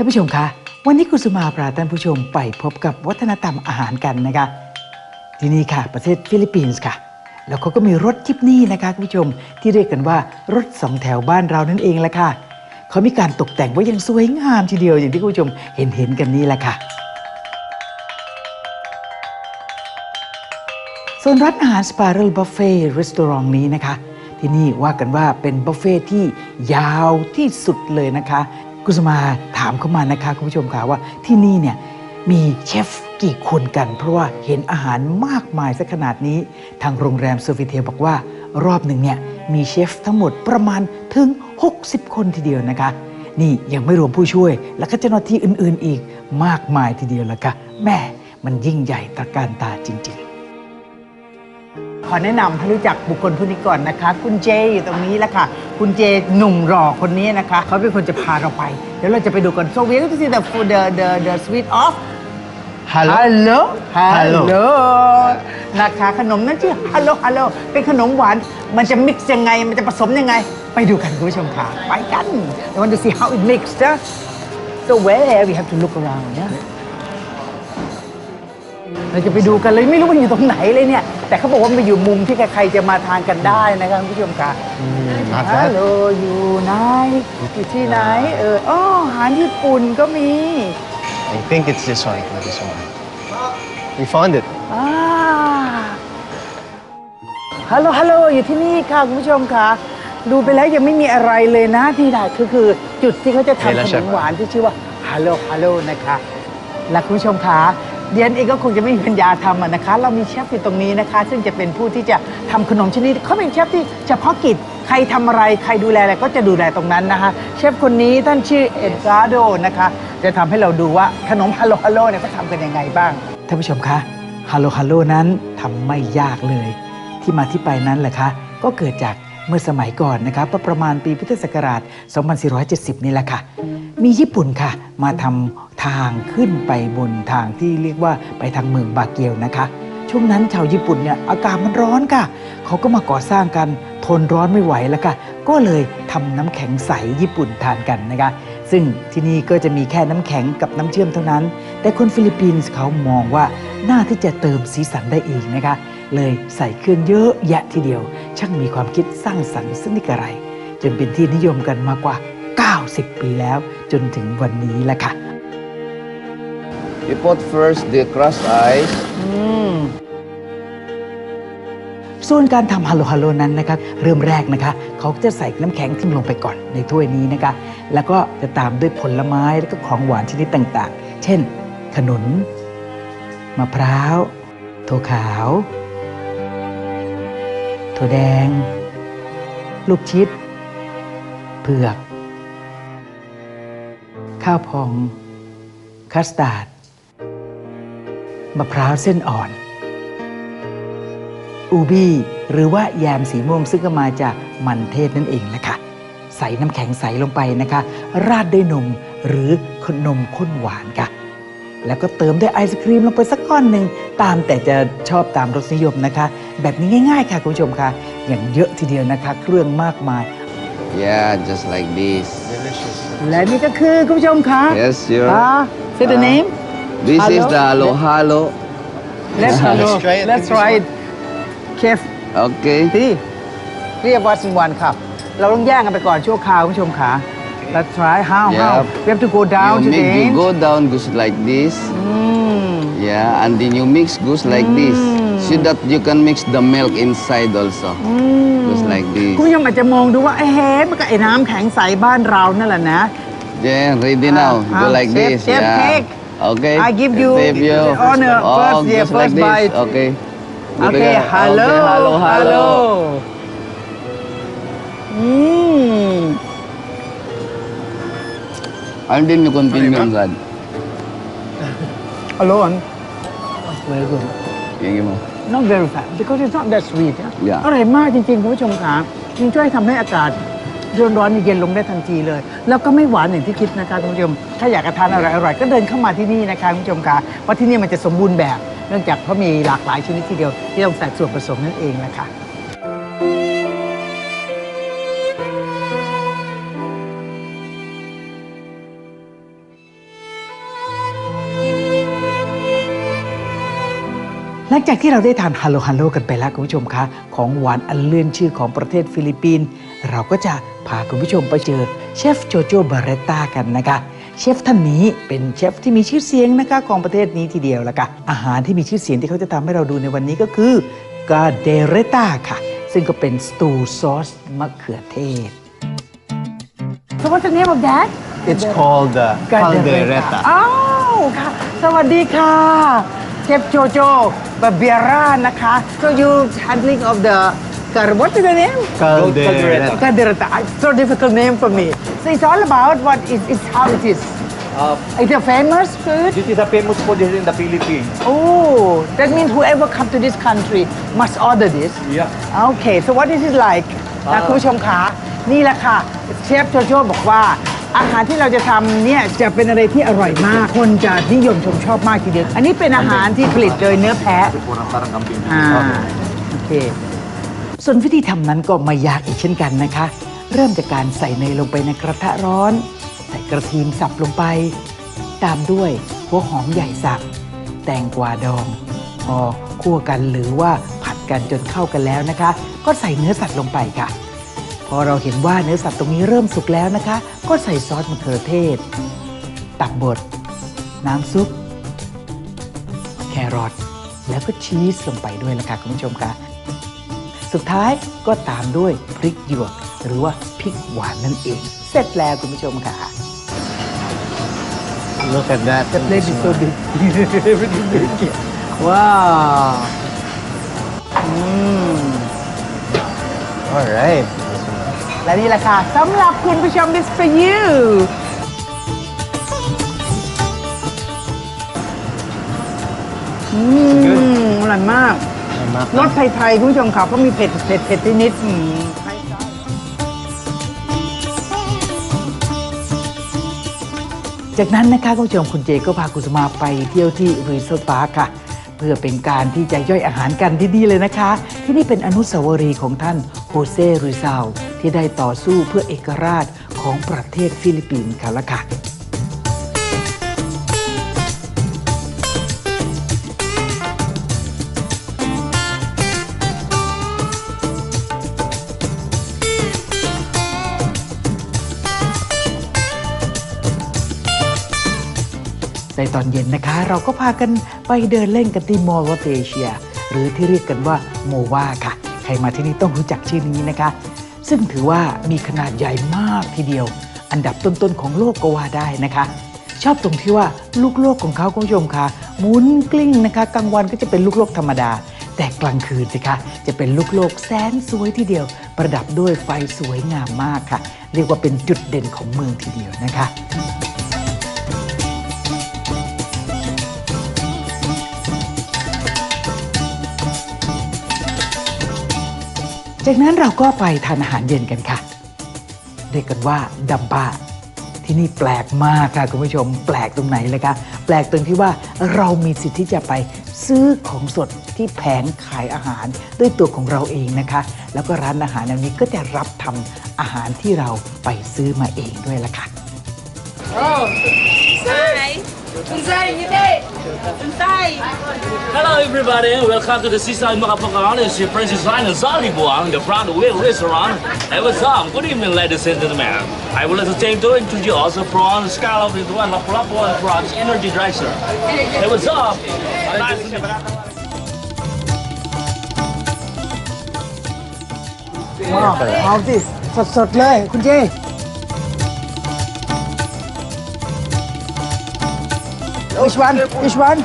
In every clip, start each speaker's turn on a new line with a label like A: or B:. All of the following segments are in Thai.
A: ท่านผู้ชมคะ วันนี้คุณสุมาพาท่านผู้ชมไปพบกับวัฒนธรรมอาหารกันนะคะ ที่นี่ค่ะ ประเทศฟิลิปปินส์ค่ะ แล้วเขาก็มีรถจิปนี่นะคะคุณผู้ชมที่เรียกกันว่ารถสองแถวบ้านเรานั่นเองแหละค่ะเขามีการตกแต่งไว้อย่างสวยงามทีเดียวอย่างที่คุณผู้ชมเห็นเห็นกันนี่แหละค่ะส่วนร้านอาหาร Spiral Buffet Restaurant นี้นะคะ ที่นี่ว่ากันว่าเป็นบุฟเฟ่ที่ยาวที่สุดเลยนะคะ กุสมาถามเข้ามานะคะคุณผู้ชมค่ะว่าที่นี่เนี่ยมีเชฟกี่คนกัน เพราะว่าเห็นอาหารมากมายสักขนาดนี้ ทางโรงแรมเซอร์ฟิเทลบอกว่ารอบหนึ่งเนี่ยมีเชฟทั้งหมดประมาณถึง 60 คนทีเดียวนะคะ นี่ยังไม่รวมผู้ช่วย และก็เจ้าหน้าที่อื่นๆอีกมากมายทีเดียวละค่ะแม่มันยิ่งใหญ่ตระการตาจริง ๆ ขอแนะนำให้รู้จักบุคคลผู้นี้ก่อนนะคะ คุณเจอยู่ตรงนี้แล้วค่ะ คุณเจหนุ่มหล่อคนนี้นะคะ เขาเป็นคนจะพาเราไป เดี๋ยวเราจะไปดูกัน so we have to see the food the the the sweet of
B: Hello.
A: hello
B: Hello.
A: hello นะคะขนมนั้นชื่อ hello hello เป็นขนมหวาน มันจะ mix ยังไง มันจะผสมยังไง ไปดูกันคุณผู้ชมค่ะ ไปกัน I want to see how it mixed huh? so where we have to look around นะ เราจะไปดูกันเลยไม่รู้มันอยู่ตรงไหนเลยเนี่ย แต่เขาบอกว่ามันอยู่มุมที่ใครๆจะมาทานกันได้นะครับคุณผู้ชมค่ะ
B: not
A: ฮัล
B: bad.
A: โหลอยู่ไหนอยู่ที่ไหนเอออ๋ออาหารญี่ปุ่นก็มี
B: I think it's this one. not This one. We found it.
A: อ่าฮัลโหลฮัลโหลอยู่ที่นี่ค่ะคุณผู้ชมค่ะดูไปแล้วยังไม่มีอะไรเลยนะที่ไหนคือคือจุดที่เขาจะทำข
B: เดี๋ยวเรา
A: น
B: เช็
A: ม
B: ค
A: หวานที่ชื่อว่าฮัลโหลฮัลโหลนะคะและคุณผู้ชมคะ เดียนเองก็คงจะไม่มีปัญญาทำอะนะคะ เรามีเชฟอยู่ตรงนี้นะคะ ซึ่งจะเป็นผู้ที่จะทำขนมชนิดเขาเป็นเชฟที่เฉพาะกิจใครทำอะไรใครดูแลอะไรก็จะดูแลตรงนั้นนะคะเชฟคนนี้ท่านชื่อเอ็ดการ์โดนะคะ จะทำให้เราดูว่าขนมฮัลโหลฮัลโหลเนี่ยเขาทำกันยังไงบ้าง ท่านผู้ชมคะฮัลโหลฮัลโหลนั้นทำไม่ยากเลย ที่มาที่ไปนั้นแหละคะ ก็เกิดจาก เมื่อสมัยก่อนนะครับประมาณปีพุทธศักราช 2470 นี่แหละค่ะ มีญี่ปุ่นค่ะ มาทำทางขึ้นไปบนทางที่เรียกว่าไปทางเมืองบาเกียวนะคะ ช่วงนั้นชาวญี่ปุ่นเนี่ยอากาศมันร้อนค่ะ เขาก็มาก่อสร้างกันทนร้อนไม่ไหวแล้วค่ะ ก็เลยทำน้ำแข็งใสญี่ปุ่นทานกันนะคะ ซึ่งที่นี่ก็จะมีแค่น้ำแข็งกับน้ำเชื่อมเท่านั้น แต่คนฟิลิปปินส์เขามองว่าน่าที่จะเติมสีสันได้อีกนะคะ เลยใส่เครื่องเยอะแยะทีเดียว ช่างมีความคิดสร้างสรรค์สนิกอะไร จนเป็นที่นิยมกันมากกว่า 90 ปีแล้ว จนถึงวันนี้แหละค่ะ
C: You put first the crushed ice.
A: ส่วนการทำฮัลโหลฮัลโหลนั้นนะครับเริ่มแรกนะคะเขาจะใส่น้ำแข็งทิ้งลงไปก่อนในถ้วยนี้นะคะ แล้วก็จะตามด้วยผลไม้แล้วก็ของหวานชนิดต่างๆ เช่น ขนุนมะพร้าวถั่วขาว ถั่วแดง ลูกชิด เผือก ข้าวพอง คัสตาร์ดมะพร้าวเส้นอ่อน อูบี้หรือว่าแยมสีม่วงซึ่งก็มาจากมันเทศนั่นเองแหละค่ะ ใส่น้ำแข็งใสลงไปนะคะ ราดด้วยนมหรือขนมข้นหวานค่ะ แล้วก็เติมด้วยไอศครีมลงไปสักก้อนหนึ่งตามแต่จะชอบตามรสนิยมนะคะ แบบนี้ง่าย ๆ ค่ะคุณผู้ชมค่ะ อย่างเยอะทีเดียวนะคะ เครื่องมากมาย
C: Yeah, just like this.
B: Delicious.
A: และนี่ก็คือคุณผู้ชมคะ
C: Yes, sure.
A: อ่า say the
C: Ah.
A: name
C: This is
A: Hello?
C: the halo halo.
A: let's
B: Let's
A: hello
B: try it.
A: let's try it chef
C: Okay.
A: ที่เรียกว่าสิงวันครับ เราต้องแย่งกันไปก่อนชั่วคราวคุณผู้ชมขา Let's try how how
C: Yeah.
A: we have to go down
C: you
A: to the
C: make you
A: end
C: go down goes like this.
A: อืม
C: Yeah, and then you mix goes like this. So that you can mix the milk inside also.
A: อืม
C: Goes like this.
A: คุณผู้ชมอาจจะมองดูว่าเอ๊ะมันก็ไอ้น้ำแข็งใสบ้านเรานั่นแหละนะ
C: Yeah, ready
A: Ah,
C: now. Go
A: ah,
C: like
A: chef,
C: this.
A: chef,
C: yeah.
A: take.
C: Okay.
A: I give you
C: Give you.
A: the honor
C: oh,
A: first, yeah,
C: just
A: first
C: like this.
A: bite.
C: Okay.
A: โอเค
C: Okay,
A: ฮัลโหล
C: Okay, hello,
A: ฮัลโหล
C: hello.
A: อื
C: And then you continue on that.
A: ฮัลโหล very good
C: Yung mo.
A: not very fat because it's not that sweet นะ
C: Yeah.
A: อร่อยมากจริงๆคุณผู้ชมค่ะมันช่วยทำให้อากาศร้อนร้อนๆเย็นลงได้ทันทีเลย แล้วก็ไม่หวานอย่างที่คิดนะคะคุณผู้ชม ถ้าอยากจะทานอร่อยๆก็เดินเข้ามาที่นี่นะคะคุณผู้ชมค่ะเพราะที่นี่มันจะสมบูรณ์แบบ เนื่องจากเขามีหลากหลายชนิดทีเดียวที่ต้องใส่ส่วนผสมนั่นเองนะคะ หลังจากที่เราได้ทานฮัลโหลฮัลโหลกันไปแล้วคุณผู้ชมคะของหวานอันเลื่อนชื่อของประเทศฟิลิปปินส์เราก็จะพาคุณผู้ชมไปเจอเชฟโจโจบาเรตตากันนะคะเชฟท่านนี้เป็นเชฟที่มีชื่อเสียงนะคะของประเทศนี้ทีเดียวละค่ะอาหารที่มีชื่อเสียงที่เขาจะทำให้เราดูในวันนี้ก็คือกาเดเรตาค่ะ ซึ่งก็เป็นสตูซอสมะเขือเทศ So what's the name of that
B: It's called uh, caldereta.
A: อ้าวค่ะ สวัสดีค่ะ เชฟโจโจบาเบียร่านะคะ so you handling of the car- what's the name
B: Caldereta.
A: Caldereta It's so difficult name for me so it's all about what is is how it is
D: Uh,
A: it's a famous food
D: this is a famous food here in the Philippines.
A: oh that means whoever come to this country must order this
D: Yeah.
A: Okay so what is it like นะ
D: อ่า
A: คุณผู้ชมคะนี่แหละค่ะ เชฟโจโจบอกว่า อาหารที่เราจะทำเนี่ยจะเป็นอะไรที่อร่อยมาก คนจะนิยมชมชอบมากทีเดียว อันนี้เป็นอาหารที่ผลิตโดยเนื้อแพะ อ่า โอเค ส่วนวิธีทำนั้นก็ไม่ยากอีกเช่นกันนะคะ เริ่มจากการใส่เนยลงไปในกระทะร้อน ใส่กระเทียมสับลงไป ตามด้วยหัวหอมใหญ่สับ แตงกวาดองพอคั่วกันหรือว่าผัดกันจนเข้ากันแล้วนะคะ ก็ใส่เนื้อสัตว์ลงไปค่ะ พอเราเห็นว่าเนื้อสัตว์ตรงนี้เริ่มสุกแล้วนะคะ ก็ใส่ซอสมะเขือเทศ ตับบด น้ำซุป แครอทแล้วก็ชีสลงไปด้วยละค่ะคุณผู้ชมค่ะสุดท้ายก็ตามด้วยพริกหยวก หรือว่าพริกหวานนั่นเอง เสร็จแล้วคุณผู้ชมค่ะ
B: Look at that.
A: The plate is so big everything big ว้าวอืม
B: All right.
A: และนี่แหละค่ะสำหรับคุณผู้ชม this for you อืมอร่อยมากรสไทยๆคุณผู้ชมค่ะก็มีเผ็ดเผ็ดเผ็ดนิดๆอืมจากนั้นนะคะคุณผู้ชมคุณเจก็พาคุณสมาไปเที่ยวที่รีสอร์ทพาร์คค่ะ เพื่อเป็นการที่จะย่อยอาหารกันที่นี่เลยนะคะ ที่นี่เป็นอนุสาวรีย์ของท่านโฮเซริซาล ที่ได้ต่อสู้เพื่อเอกราชของประเทศฟิลิปปินส์ค่ะละค่ะในตอนเย็นนะคะเราก็พากันไปเดินเล่นกันที่มอลวอเตเชีย หรือที่เรียกกันว่าโมวาค่ะ ใครมาที่นี่ต้องรู้จักชื่อนี้นะคะ ซึ่งถือว่ามีขนาดใหญ่มากทีเดียว อันดับต้นๆของโลกก็ว่าได้นะคะ ชอบตรงที่ว่าลูกโลกของเขาคุณผู้ชมค่ะหมุนกลิ้งนะคะกลางวันก็จะเป็นลูกโลกธรรมดา แต่กลางคืนสิคะจะเป็นลูกโลกแสนสวยทีเดียว ประดับด้วยไฟสวยงามมากค่ะ เรียกว่าเป็นจุดเด่นของเมืองทีเดียวนะคะ จากนั้นเราก็ไปทานอาหารเย็นกันค่ะ เรียกกันว่าดัมบ้าที่นี่แปลกมากค่ะ คุณผู้ชม แปลกตรงไหนเลยคะแปลกตรงที่ว่าเรามีสิทธิ์ที่จะไปซื้อของสดที่แผงขายอาหารด้วยตัวของเราเองนะคะ แล้วก็ร้านอาหารแนวนี้ก็จะรับทำอาหารที่เราไปซื้อมาเองด้วยละค่ะ
E: Hello everybody, welcome to the Seaside Makapakaan. It's your Princess Lina Zalibuang, the Proud Whale Restaurant. Hey, what's up? Good evening, ladies and gentlemen. I would like to take to introduce the prawn scallop into one lapu-lapu and prawns energy dresser. Hey, what's up? Nice to meet you.
A: ว้าวเอาสิ สด ๆ เลย คุณเจ Which one? Which one?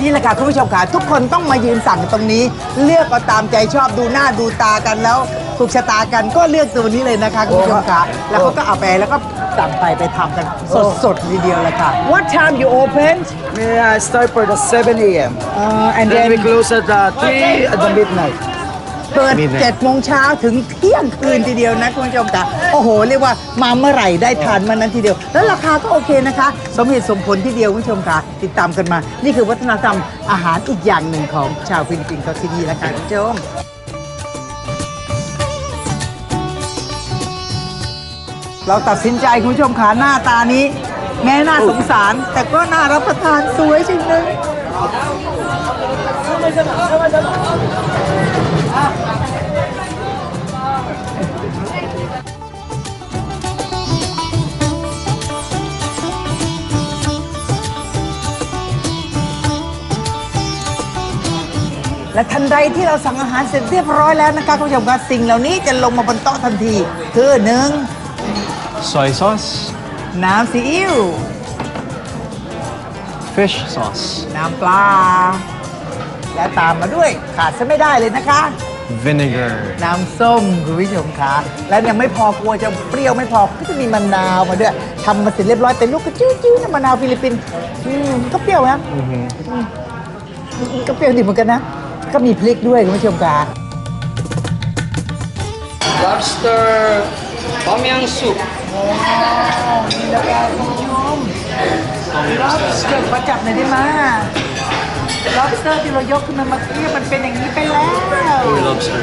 A: นี่แหละค่ะคุณผู้ชมค่ะทุกคนต้องมายืนสั่งตรงนี้ เลือกเอาตามใจชอบดูหน้าดูตากันแล้วถูกชะตากันก็เลือกตัวนี้เลยนะคะคุณผู้ชมค่ะแล้วเขาก็เอาไปแล้วก็สั่งไปไปทำกันสดๆทีเดียวเลยค่ะ What time you open
F: We uh, start for the 7 a.m.
A: uh, and
F: Then
A: then
F: we close at uh, 3 at the midnight.
A: เปิด7โมงเช้าถึงเที่ยงคืนทีเดียวนะคุณผู้ชมค่ะโอ้โห เรียกว่ามาเมื่อไหร่ได้ทานเมื่อนั้นทีเดียว แล้วราคาก็โอเคนะคะ สมเหตุสมผลทีเดียวคุณผู้ชมค่ะติดตามกันมา นี่คือวัฒนธรรมอาหารอีกอย่างหนึ่งของชาวฟิลิปปินส์เขาที่นี่แล้วค่ะคุณผู้ชม เราตัดสินใจคุณผู้ชมค่ะหน้าตานี้
G: แม่น่าสงสาร แต่ก็น่ารับประทานสวยจริงเล และทันใดที่เราสั่งอาหารเสร็จเรียบร้อยแล้วนะคะคุณผู้ชมคะสิ่งเหล่านี้จะลงมาบนโต๊ะทันที คือหนึ่ง
D: Soy sauce,
G: น้ำซีอิ๊ว
D: fish sauce,
G: น้ำปลา และตามมาด้วยขาดซะไม่ได้เลยนะคะ
D: vinegar,
G: น้ำส้มคุณผู้ชมคะและยังไม่พอกลัวจะเปรี้ยวไม่พอก็จะมีมะนาวมาด้วยทำมาเสร็จเรียบร้อยเป็นลูกกระจิ้วๆนะมะนาวฟิลิปปินส์อืมก็เปรี้ยวนะอืมก็เปรี้ยวดีเหมือนกันนะ ก็มีพริกด้วยคุณผู้ชมคะ
F: lobster tom yum soup
G: นี่แล้วกันคุณผู้ชม lobster มาจับหน่อยได้ไหม lobster ที่เรายกขึ้นมาเมื่อกี้มันเป็นอย่างนี้ไปแล้ว
H: lobster.